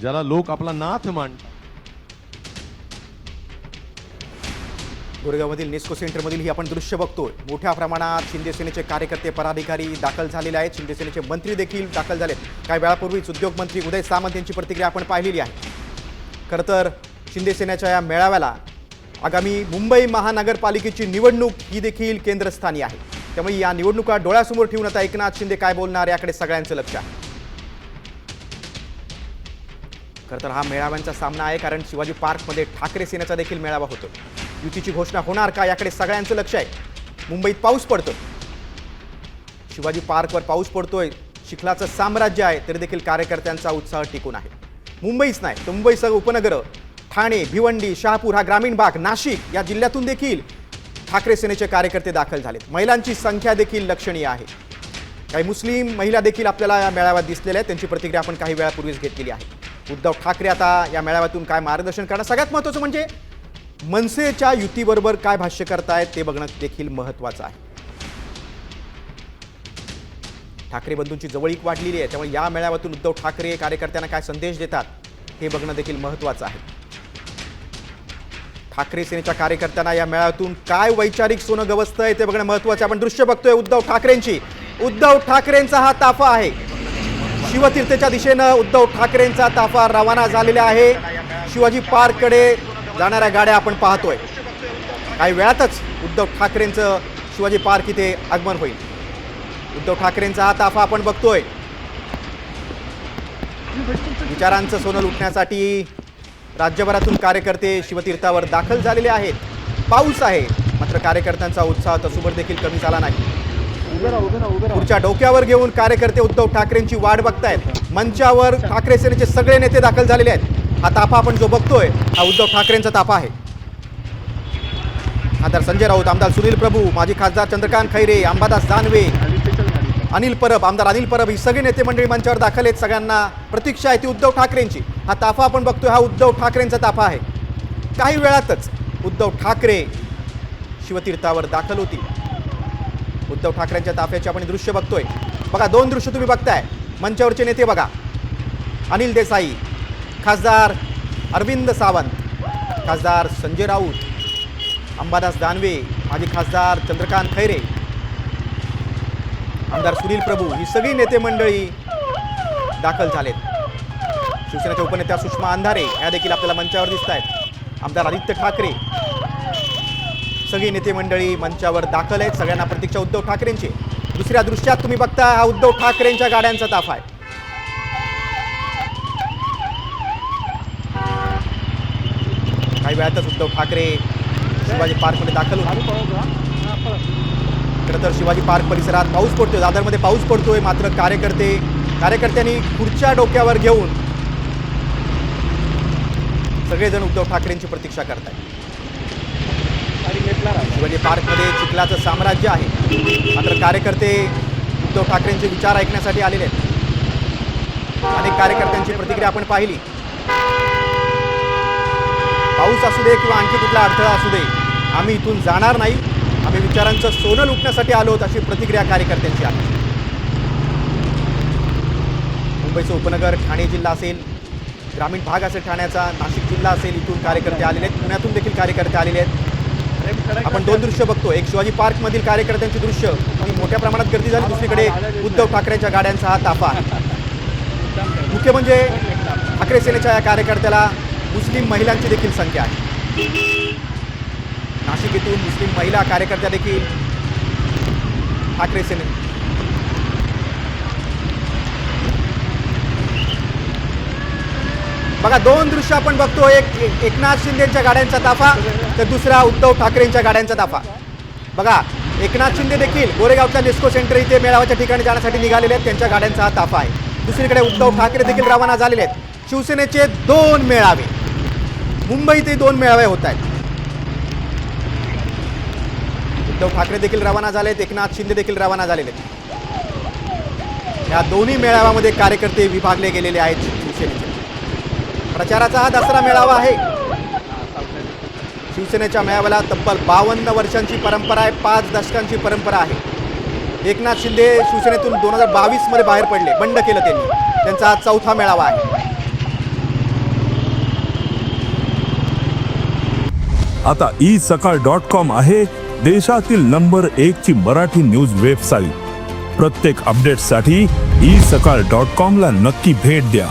ज्याला लोक आपला नाथ मानतात. गोरेगावमधील नेस्को सेंटरमधील ही आपण दृश्य बघतोय. मोठ्या प्रमाणात शिंदे सेनेचे कार्यकर्ते पदाधिकारी दाखल झालेले आहेत. शिंदे सेनेचे मंत्री देखील दाखल झाले काही वेळापूर्वीच उद्योगमंत्री उदय सामंत यांची प्रतिक्रिया आपण पाहिलेली आहे. खरं तर शिंदे सेनेच्या या मेळाव्याला आगामी मुंबई महानगरपालिकेची निवडणूक ही देखील केंद्रस्थानी आहे. त्यामुळे या निवडणुका डोळ्यासमोर ठेवून आता एकनाथ शिंदे काय बोलणार याकडे सगळ्यांचं लक्ष आहे. खरं तर हा मेळाव्यांचा सामना आहे कारण शिवाजी पार्कमध्ये ठाकरे सेनेचा देखील मेळावा होतो. युतीची घोषणा होणार का याकडे सगळ्यांचं लक्ष आहे. मुंबईत पाऊस पडतो शिवाजी पार्कवर पाऊस पडतोय चिखलाचं साम्राज्य आहे तरी देखील कार्यकर्त्यांचा उत्साह टिकून आहे. मुंबईच नाही तर मुंबईसह उपनगरं ठाणे भिवंडी शहापूर हा ग्रामीण भाग नाशिक या जिल्ह्यातून देखील ठाकरे सेनेचे कार्यकर्ते दाखल झालेत. महिलांची संख्या देखील लक्षणीय आहे. काही मुस्लिम महिला देखील आपल्याला या मेळाव्यात दिसलेल्या आहेत त्यांची प्रतिक्रिया आपण काही वेळापूर्वीच घेतलेली आहे. उद्धव ठाकरे आता या मेळाव्यातून काय मार्गदर्शन करणार? सगळ्यात महत्त्वाचं म्हणजे मनसेच्या युतीबरोबर काय भाष्य करतायत ते बघणं देखील महत्त्वाचं आहे. ठाकरे बंधूंची जवळीक वाढलेली आहे त्यामुळे या मेळाव्यातून उद्धव ठाकरे कार्यकर्त्यांना काय संदेश देतात हे बघणं देखील महत्त्वाचं आहे. ठाकरे सेनेच्या कार्यकर्त्यांना या मेळाव्यातून काय वैचारिक सोनं गवसतं आहे ते बघणं महत्त्वाचं आहे. आपण दृश्य बघतोय उद्धव ठाकरेंची. उद्धव ठाकरेंचा हा ताफा आहे. शिवतीर्थच्या दिशेनं उद्धव ठाकरेंचा ताफा रवाना झालेला आहे. शिवाजी पार्ककडे जाणाऱ्या गाड्या आपण पाहतोय. काही वेळातच उद्धव ठाकरेंचं शिवाजी पार्क इथे आगमन होईल. उद्धव ठाकरेंचा हा ताफा आपण बघतोय. विचारांचं सोनं लुटण्यासाठी राज्यभरातून कार्यकर्ते शिवतीर्थावर दाखल झालेले आहेत. पाऊस आहे. मात्र कार्यकर्त्यांचा उत्साह तसुभर देखील कमी झाला नाही. पुढच्या डोक्यावर घेऊन कार्यकर्ते उद्धव ठाकरेंची वाट बघतायत. मंचावर ठाकरे सेनेचे सगळे नेते दाखल झालेले आहेत. हा ताफा आपण जो बघतोय हा उद्धव ठाकरेंचा ताफा आहे. आमदार संजय राऊत आमदार सुनील प्रभू माजी खासदार चंद्रकांत खैरे अंबादास दानवे अनिल परब आमदार अनिल परब ही सगळी नेते मंडळी मंचावर दाखल आहेत. सगळ्यांना प्रतीक्षा आहे ती उद्धव ठाकरेंची. हा ताफा आपण बघतोय हा उद्धव ठाकरेंचा ताफा आहे. काही वेळातच उद्धव ठाकरे शिवतीर्थावर दाखल होतील. उद्धव ठाकरेंच्या ताफ्याचे आपण दृश्य बघतोय. बघा दोन दृश्य तुम्ही बघताय. मंचावरचे नेते बघा. अनिल देसाई खासदार अरविंद सावंत खासदार संजय राऊत अंबादास दानवे माजी खासदार चंद्रकांत खैरे आमदार सुनील प्रभू ही सगळी नेते मंडळी दाखल झालेत. शिवसेनेच्या उपनेत्या सुषमा अंधारे या देखील आपल्याला मंचावर दिसत आहेत आमदार आदित्य ठाकरे सगळी नेते मंडळी मंचावर दाखल आहेत. सगळ्यांना प्रतीक्षा उद्धव ठाकरेंची. दुसऱ्या दृश्यात तुम्ही बघता हा उद्धव ठाकरेंच्या गाड्यांचा ताफा आहे. काही वेळातच उद्धव ठाकरे शिवाजी पार्कमध्ये दाखल खरं तर शिवाजी पार्क परिसरात पाऊस पडतोय. दादरमध्ये पाऊस पडतोय. मात्र कार्यकर्ते कार्यकर्त्यांनी खुर्च्या डोक्यावर घेऊन सगळेजण उद्धव ठाकरेंची प्रतीक्षा करतायत. शिवाजी पार्कमध्ये चिखलाचं साम्राज्य आहे. मात्र कार्यकर्ते उद्धव ठाकरेंचे विचार ऐकण्यासाठी आलेले आहेत. अनेक कार्यकर्त्यांची प्रतिक्रिया आपण पाहिली. पाऊस असू दे किंवा आणखी कुठला अडथळा असू दे आम्ही इथून जाणार नाही. आम्ही विचारांचं सोनं लुटण्यासाठी आलो होत अशी प्रतिक्रिया कार्यकर्त्यांची आहे. मुंबईचं उपनगर ठाणे जिल्हा असेल ग्रामीण भाग असेल ठाण्याचा नाशिक जिल्हा असेल इथून कार्यकर्ते आलेले आहेत. पुण्यातून देखील कार्यकर्ते आलेले आहेत. आपण दोन दृश्य बघतो. एक शिवाजी पार्कमधील कार्यकर्त्यांची दृश्य. ही मोठ्या प्रमाणात गर्दी झाली. दुसरीकडे उद्धव ठाकरेंच्या गाड्यांचा हा ताफा मुख्य म्हणजे ठाकरे सेनेच्या या कार्यकर्त्याला मुस्लिम महिलांची देखील संख्या आहे. नाशिक येथून मुस्लिम महिला कार्यकर्त्या देखील ठाकरे सेने बघा दोन दृश्य आपण बघतो. एक एकनाथ शिंदेच्या गाड्यांचा ताफा तर दुसरा उद्धव ठाकरेंच्या गाड्यांचा ताफा. बघा एकनाथ शिंदे देखील गोरेगावच्या नेस्को सेंटर इथे मेळाव्याच्या ठिकाणी जाण्यासाठी निघालेले आहेत. त्यांच्या गाड्यांचा हा ताफा आहे. दुसरीकडे उद्धव ठाकरे देखील रवाना झालेले आहेत. शिवसेनेचे दोन मेळावे. मुंबईतही दोन मेळावे होत आहेत. उद्धव ठाकरे देखील रवाना झालेत. एकनाथ शिंदे देखील रवाना झालेले आहेत. या दोन्ही मेळाव्यामध्ये कार्यकर्ते विभागले गेलेले आहेत. प्रचाराचा हा दसरा मेळावा आहे. शिवसेनेच्या मेळाव्याला तब्बल बावन्न वर्षांची परंपरा आहे पाच दशकांची परंपरा आहे. एकनाथ शिंदे शिवसेनेतून दोन हजार बावीसमध्ये बाहेर पडले बंड केलं त्यांनी. त्यांचा चौथा मेळावा आहे. आता ई सकाळ डॉट कॉम आहे देशातील नंबर एक ची मराठी न्यूज वेबसाईट. प्रत्येक अपडेटसाठी ई सकाळ डॉट कॉमला नक्की भेट द्या.